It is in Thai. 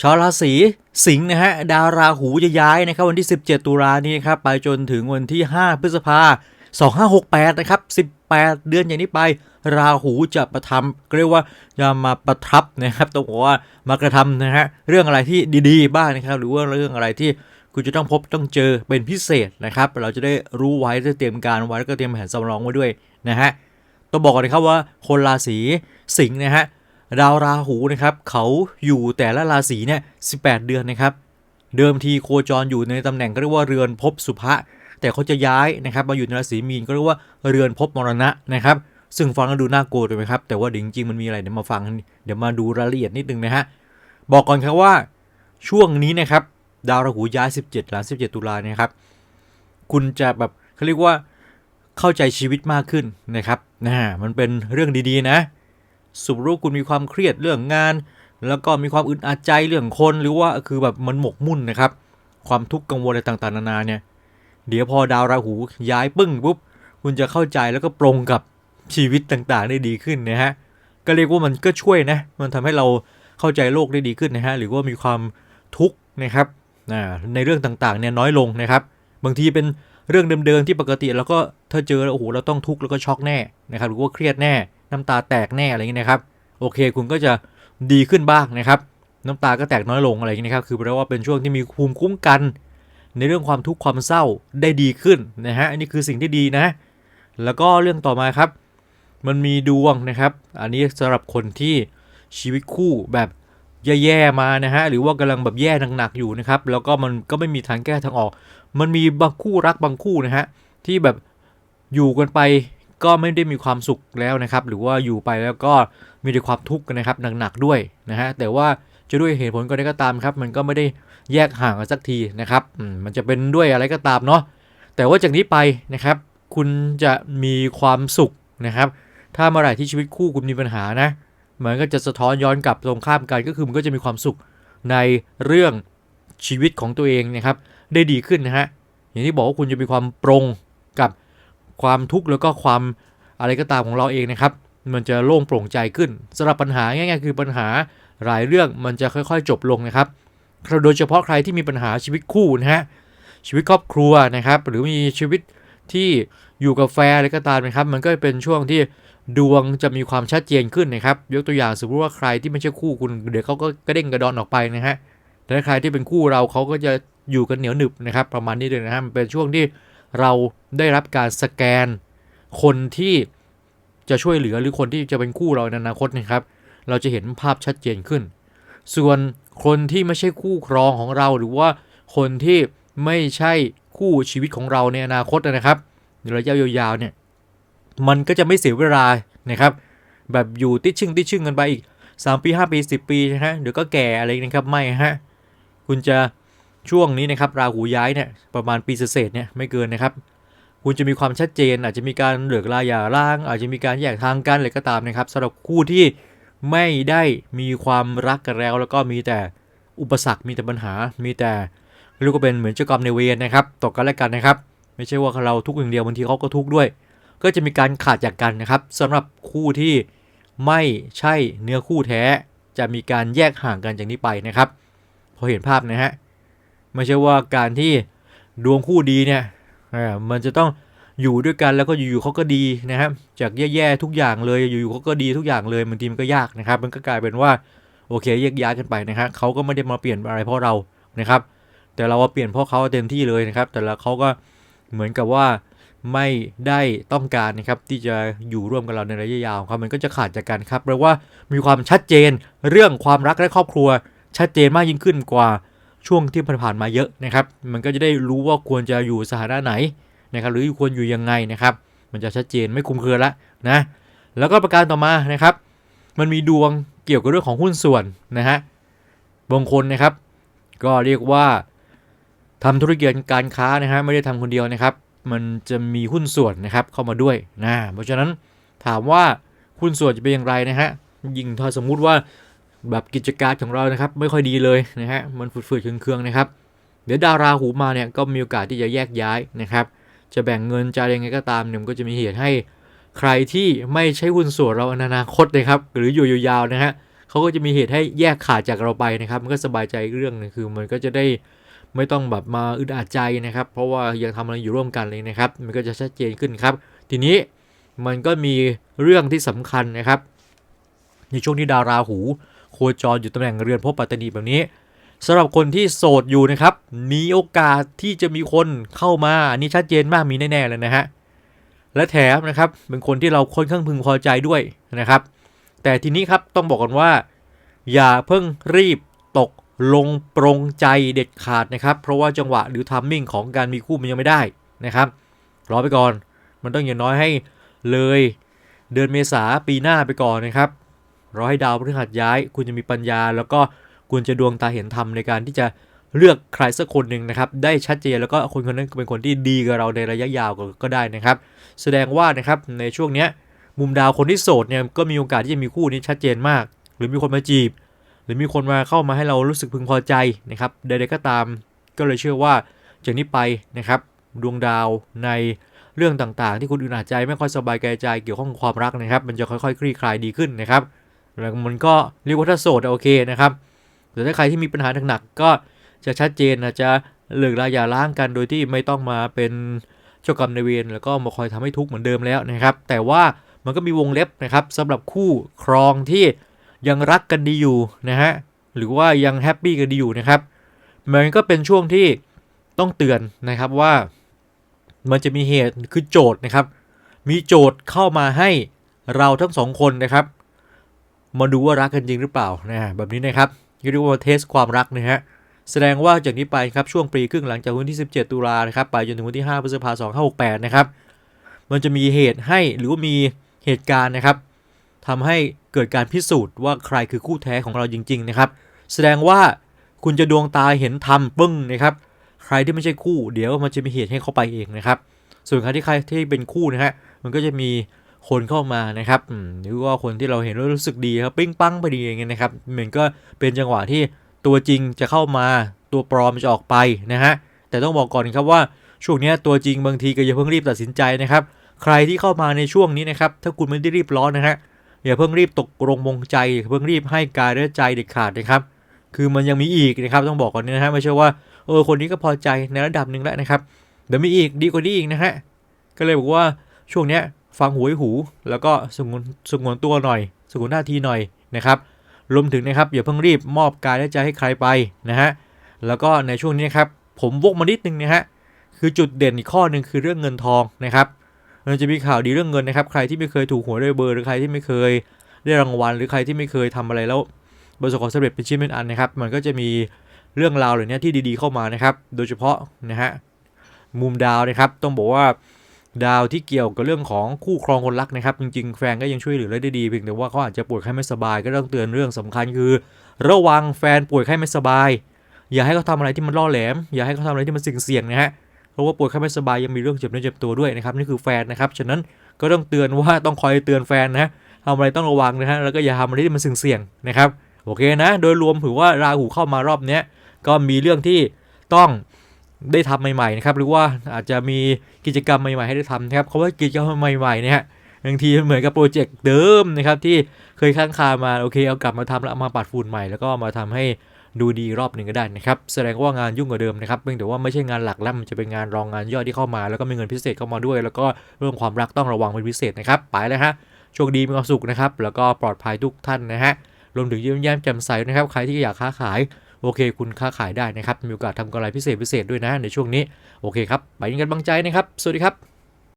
ชาวราศีสิงห์นะฮะดาวราหูจะย้ายนะครับวันที่ 17 ตุลานี้ครับไปจนถึงวันที่ 5 พฤษภา2568 นะครับ 18 เดือนอย่างนี้ไป ราหูจะประทำเรียกว่าจะมาประทับนะครับต้องบอกว่ามากระทำนะฮะเรื่องอะไรที่ดีๆ บ้างนะครับ หรือว่าเรื่องอะไรที่คุณจะต้องพบต้องเจอเป็นพิเศษนะครับ เราจะได้รู้ไว้จะเตรียมการไว้แล้วก็เตรียมแผนสำรองไว้ด้วยนะฮะต้องบอกก่อนนะครับว่าคนราศีสิงห์นะฮะ ดาวราหูนะครับเขาอยู่แต่ละราศีเนี่ย18 เดือนนะครับ เดิมทีโคจรอยู่ในตำแหน่งก็เรียกว่าเรือนภพสุภะแต่เขาจะย้ายนะครับมาอยู่ในราศีมีนก็เรียกว่าเรือนภพมรณะนะครับ ซึ่งฟังแล้วดูน่ากลัวถูกไหมครับ แต่ว่าจริงๆมันมีอะไรเดี๋ยวมาฟังเดี๋ยวมาดูรายละเอียดนิดนึงนะฮะบอกก่อนครับว่าช่วงนี้นะครับดาวราหูย้าย 17หลัง17 ตุลาเนี่ยครับ คุณจะแบบเขาเรียกว่าเข้าใจชีวิตมากขึ้นนะครับนะมันเป็นเรื่องดีๆนะ สมมติว่าคุณมีความเครียดเรื่องงาน แล้วก็มีความอึดอัดใจเรื่องคนหรือว่าคือแบบมันหมกมุ่นนะครับ ความทุกข์กังวลอะไรต่างๆนานาเนี่ย เดี๋ยวพอดาวราหูย้ายปึ้งปุ๊บคุณจะเข้าใจแล้วก็ปรงกับชีวิตต่างๆ ได้ดีขึ้นนะฮะก็เรียกว่ามันก็ช่วยนะ มันทำให้เราเข้าใจโลกได้ดีขึ้นนะฮะหรือว่ามีความทุกข์นะครับในเรื่องต่างๆเนี่ยน้อยลงนะครับ บางทีเป็นเรื่องเดิมๆที่ปกติแล้วก็ถ้าเจอแล้วโอ้โหเราต้องทุกข์แล้วก็ช็อกแน่นะครับหรือว่าเครียดแน่ น้ำตาแตกแน่อะไรอย่างนี้นะครับ โอเคคุณก็จะดีขึ้นบ้างนะครับ น้ำตาก็แตกน้อยลงอะไรอย่างนี้นะครับ คือแปลว่าเป็นช่วงที่มีภูมิคุ้มกัน ในเรื่องความทุกข์ความเศร้าได้ดีขึ้นนะฮะ อันนี้คือสิ่งที่ดีนะ แล้วก็เรื่องต่อมาครับ มันมีดวงนะครับ อันนี้สำหรับคนที่ชีวิตคู่แบบแย่ๆมานะฮะ หรือว่ากำลังแบบแย่หนักๆอยู่นะครับ แล้วก็มันก็ไม่มีทางแก้ทางออก มันมีบางคู่รักบางคู่นะฮะที่แบบอยู่กันไป ก็ไม่ได้มีความสุขแล้วนะครับ หรือว่าอยู่ไปแล้วก็มีแต่ความทุกข์นนะครับหนักๆด้วยนะฮะแต่ว่าจะด้วยเหตุผลก็ได้ก็ตามครับ มันก็ไม่ได้แยกห่างกันสักทีนะครับมันจะเป็นด้วยอะไรก็ตามเนาะแต่ว่าจากนี้ไปนะครับ คุณจะมีความสุขนะครับ ถ้าเมื่อไหร่ที่ชีวิตคู่คุณมีปัญหานะมันก็จะสะท้อนย้อนกลับตรงข้ามกันก็คือมันก็จะมีความสุขในเรื่องชีวิตของตัวเองนะครับ ได้ดีขึ้นนะฮะอย่างที่บอกว่าคุณจะมีความปรงกับ ความทุกข์แล้วก็ความอะไรก็ตามของเราเองนะครับ มันจะโล่งโปร่งใจขึ้นสำหรับปัญหาง่ายๆคือปัญหาหลายเรื่องมันจะค่อยๆ จบลงนะครับโดยเฉพาะใครที่มีปัญหาชีวิตคู่นะฮะชีวิตครอบครัวนะครับ หรือมีชีวิตที่อยู่กับแฟนอะไรก็ตามนะครับ มันก็เป็นช่วงที่ดวงจะมีความชัดเจนขึ้นนะครับ ยกตัวอย่างสมมติว่าใครที่ไม่ใช่คู่คุณเดี๋ยวเขาก็กระเด้งกระดอนออกไปนะฮะแต่ใครที่เป็นคู่เราเขาก็จะอยู่กันเหนียวหนึบนะครับ ประมาณนี้เลยนะฮะมันเป็นช่วงที่ เราได้รับการสแกน คนที่จะช่วยเหลือหรือคนที่จะเป็นคู่เราในอนาคตนะครับ เราจะเห็นภาพชัดเจนขึ้น ส่วนคนที่ไม่ใช่คู่ครองของเราหรือว่าคนที่ไม่ใช่คู่ชีวิตของเราในอนาคตนะครับในระยะยาวๆเนี่ยมันก็จะไม่เสียเวลานะครับ แบบอยู่ติดชึ่งติดชึ่งกันไปอีก 3 ปี 5 ปี 10 ปีนะฮะเดี๋ยวก็แก่อะไรนะครับไม่ฮะคุณจะ ช่วงนี้นะครับราหูย้ายเนี่ยประมาณปีเศษเนี่ยไม่เกินนะครับ คุณจะมีความชัดเจน อาจจะมีการเหลือกลาอย่าร่าง อาจจะมีการแยกทางกันอะไรก็ตามนะครับสำหรับคู่ที่ไม่ได้มีความรักกันแล้ว แล้วก็มีแต่อุปสรรคมีแต่ปัญหา มีแต่เรียกว่าเป็นเหมือนเจ้ากรรมในเวรนะครับตกกันและกันนะครับ ไม่ใช่ว่าเราทุกอย่างเดียวบางทีเขาก็ทุกข์ด้วย ก็จะมีการขาดจากกันนะครับสำหรับคู่ที่ไม่ใช่เนื้อคู่แท้ จะมีการแยกห่างกันจากนี้ไปนะครับ พอเห็นภาพนะฮะ ไม่ใช่ว่าการที่ดวงคู่ดีเนี่ยมันจะต้องอยู่ด้วยกันแล้วก็อยู่ๆเขาก็ดีนะครับ จากแย่ๆทุกอย่างเลยอยู่ๆเขาก็ดีทุกอย่างเลยบางทีมันก็ยากนะครับ มันก็กลายเป็นว่าโอเคแยกย้ายกันไปนะครับเขาก็ไม่ได้มาเปลี่ยนอะไรเพราะเรานะครับ แต่เราว่าเปลี่ยนเพราะเขาเต็มที่เลยนะครับ แต่ละเขาก็เหมือนกับว่าไม่ได้ต้องการนะครับที่จะอยู่ร่วมกับเราในระยะยาวครับมันก็จะขาดจากกันครับแปลว่ามีความชัดเจนเรื่องความรักและครอบครัวชัดเจนมากยิ่งขึ้นกว่า ช่วงที่ผ่านมาเยอะนะครับ มันก็จะได้รู้ว่าควรจะอยู่สถานะไหนนะครับหรือควรอยู่ยังไงนะครับ มันจะชัดเจนไม่คุมเครือละนะแล้วก็ประการต่อมานะครับ มันมีดวงเกี่ยวกับเรื่องของหุ้นส่วนนะฮะบางคนนะครับ ก็เรียกว่าทำธุรกิจการค้านะฮะไม่ได้ทำคนเดียวนะครับ มันจะมีหุ้นส่วนนะครับเข้ามาด้วยนะเพราะฉะนั้นถามว่าหุ้นส่วนจะเป็นอย่างไรนะฮะยิ่งถ้าสมมุติว่า แบบกิจการของเรานะครับ ไม่ค่อยดีเลยนะฮะมันฝืดๆเคืองๆนะครับ เดี๋ยวดาราหูมาเนี่ยก็มีโอกาสที่จะแยกย้ายนะครับ จะแบ่งเงินจะยังไงก็ตามเนี่ยมันก็จะมีเหตุให้ใครที่ไม่ใช่หุ้นส่วนเราในอนาคตนะครับ หรืออยู่ยาวๆนะฮะเขาก็จะมีเหตุให้แยกขาดจากเราไปนะครับ มันก็สบายใจเรื่องนึงคือมันก็จะได้ไม่ต้องแบบมาอึดอัดใจนะครับ เพราะว่ายังทำอะไรอยู่ร่วมกันเลยนะครับ มันก็จะชัดเจนขึ้นครับ ทีนี้มันก็มีเรื่องที่สำคัญนะครับ ในช่วงที่ดาราหู โคจรอยู่ตำแหน่งเรือนภพปัตตานีแบบนี้สำหรับคนที่โสดอยู่นะครับ มีโอกาสที่จะมีคนเข้ามาอันนี้ชัดเจนมากมีแน่ๆเลยนะฮะและแถมนะครับเป็นคนที่เราค่อนข้างพึงพอใจด้วยนะครับ แต่ทีนี้ครับต้องบอกกันว่า อย่าเพิ่งรีบตกลงปรงใจเด็ดขาดนะครับ เพราะว่าจังหวะหรือทัมมิ่งของการมีคู่มันยังไม่ได้นะครับรอไปก่อน มันต้องอย่างน้อยให้เลยเดือนเมษาปีหน้าไปก่อนนะครับ รอให้ดาวพฤหัสย้าย คุณจะมีปัญญา แล้วก็คุณจะดวงตาเห็นธรรมในการที่จะเลือกใครสักคนหนึ่งนะครับได้ชัดเจนแล้วก็คนคนนั้นเป็นคนที่ดีกับเราในระยะยาวก็ได้นะครับ แสดงว่านะครับในช่วงเนี้ยมุมดาวคนที่โสดเนี่ยก็มีโอกาสที่จะมีคู่นี้ชัดเจนมาก หรือมีคนมาจีบ หรือมีคนมาเข้ามาให้เรารู้สึกพึงพอใจนะครับใดๆก็ตาม ก็เลยเชื่อว่าจากนี้ไปนะครับดวงดาวในเรื่องต่างๆ ที่คุณอึดอัดใจไม่ค่อยสบายใจเกี่ยวข้องกับความรักนะครับ มันจะค่อยๆ คลี่คลายดีขึ้นนะครับ แล้วมันก็เรียกว่าถ้าโสดโอเคนะครับแต่ถ้าใครที่มีปัญหาหนักๆก็จะชัดเจนนะจะเลิกลาอย่าล้างกันโดยที่ไม่ต้องมาเป็นเจ้ากรรมนายเวรแล้วก็มาคอยทำให้ทุกข์เหมือนเดิมแล้วนะครับ แต่ว่ามันก็มีวงเล็บนะครับสำหรับคู่ครองที่ยังรักกันดีอยู่นะฮะหรือว่ายังแฮปปี้กันดีอยู่นะครับมันก็เป็นช่วงที่ต้องเตือนนะครับว่ามันจะมีเหตุคือโจทย์นะครับ มีโจทย์เข้ามาให้เราทั้งสองคนนะครับ มาดูว่ารักกันจริงหรือเปล่านะฮะแบบนี้นะครับเรียกว่าเทสความรักนะฮะแสดงว่าจากนี้ไปครับช่วงปีครึ่งหลังจากวันที่ 17 ตุลานะครับไปจนถึงวันที่ 5 พฤษภาคม2568 นะครับ มันจะมีเหตุให้หรือว่ามีเหตุการณ์นะครับทำให้เกิดการพิสูจน์ว่าใครคือคู่แท้ของเราจริง ๆ นะครับ แสดงว่าคุณจะดวงตาเห็นธรรมปึ้งนะครับ ใครที่ไม่ใช่คู่ เดี๋ยวมันจะมีเหตุให้เขาไปเองนะครับ ส่วนใครที่ใครที่เป็นคู่นะฮะมันก็จะมี คนเข้ามานะครับหรือว่าคนที่เราเห็นแล้วรู้สึกดีครับปิ้งปังไปดีอย่างเงี้ยนะครับมันก็เป็นจังหวะที่ตัวจริงจะเข้ามาตัวปลอมจะออกไปนะฮะแต่ต้องบอกก่อนครับว่าช่วงนี้ตัวจริงบางทีก็อย่าเพิ่งรีบตัดสินใจนะครับ ใครที่เข้ามาในช่วงนี้นะครับ ถ้าคุณไม่ได้รีบร้อนนะฮะอย่าเพิ่งรีบตกลงมงใจอย่าเพิ่งรีบให้กายและใจเด็ดขาดนะครับ คือมันยังมีอีกนะครับต้องบอกก่อนนะฮะไม่ใช่ว่าเออคนนี้ก็พอใจในระดับหนึ่งแล้วนะครับเดี๋ยวมีอีกดีกว่านี้อีกนะฮะก็เลยบอกว่าช่วงเนี้ย ฟังหูไว้หู แล้วก็สงวนสงวนตัวหน่อย สงวนหน้าทีหน่อยนะครับรวมถึงนะครับอย่าเพิ่งรีบมอบกายและใจให้ใครไปนะฮะแล้วก็ในช่วงนี้นะครับผมวกมานิดนึงนะฮะคือจุดเด่นอีกข้อหนึ่งคือเรื่องเงินทองนะครับมันจะมีข่าวดีเรื่องเงินนะครับ ใครที่ไม่เคยถูกหวยด้วยเบอร์หรือใครที่ไม่เคยได้รางวัล หรือใครที่ไม่เคยทำอะไรแล้วประสบความสำเร็จเป็นชิ้นเป็นอันนะครับ มันก็จะมีเรื่องราวเหล่านี้ที่ดีๆเข้ามานะครับ โดยเฉพาะนะฮะมุมดาวนะครับ ต้องบอกว่า ดาวที่เกี่ยวกับเรื่องของคู่ครองคนรักนะครับ จริง ๆ แฟนก็ยังช่วยเหลือได้ดีเพียงแต่ว่าเขาอาจจะป่วยไข้ไม่สบายก็ต้องเตือนเรื่องสำคัญคือ ระวังแฟนป่วยไข้ไม่สบาย อย่าให้เขาทำอะไรที่มันล่อแหลม อย่าให้เขาทำอะไรที่มันเสี่ยงๆนะฮะเพราะว่าป่วยไข้ไม่สบายยังมีเรื่องเจ็บเนื้อเจ็บตัวด้วยนะครับนี่คือแฟนนะครับฉะนั้นก็ต้องเตือนว่าต้องคอยเตือนแฟนนะทำอะไรต้องระวังนะฮะแล้วก็อย่าทำอะไรที่มันเสี่ยงๆนะครับโอเคนะ โดยรวมถือว่าราหูเข้ามารอบนี้ก็มีเรื่องที่ต้อง ได้ทำใหม่ๆนะครับหรือว่าอาจจะมีกิจกรรมใหม่ๆให้ได้ทำนะครับเขาว่ากิจกรรมใหม่ๆเนี่ยฮะบางทีเหมือนกับโปรเจกต์เดิมนะครับที่เคยค้างคามาโอเคเอากลับมาทำแล้วมาปัดฝุ่นใหม่แล้วก็มาทำให้ดูดีรอบหนึ่งก็ได้นะครับแสดงว่างานยุ่งกว่าเดิมนะครับเพียงแต่ว่าไม่ใช่งานหลักแล้วมันจะเป็นงานรองงานย่อยที่เข้ามา แล้วก็มีเงินพิเศษเข้ามาด้วย แล้วก็เรื่องความรักต้องระวังเป็นพิเศษนะครับไปแล้วฮะโชคดีมีความสุขนะครับแล้วก็ปลอดภัยทุกท่านนะฮะรวมถึงยิ้มแย้มแจ่มใสนะครับใครที่อยากค้าขาย โอเค คุณค้าขายได้นะครับมีโอกาสทำกำไรพิเศษพิเศษด้วยนะในช่วงนี้โอเคครับไปกันบังใจนะครับ สวัสดีครับ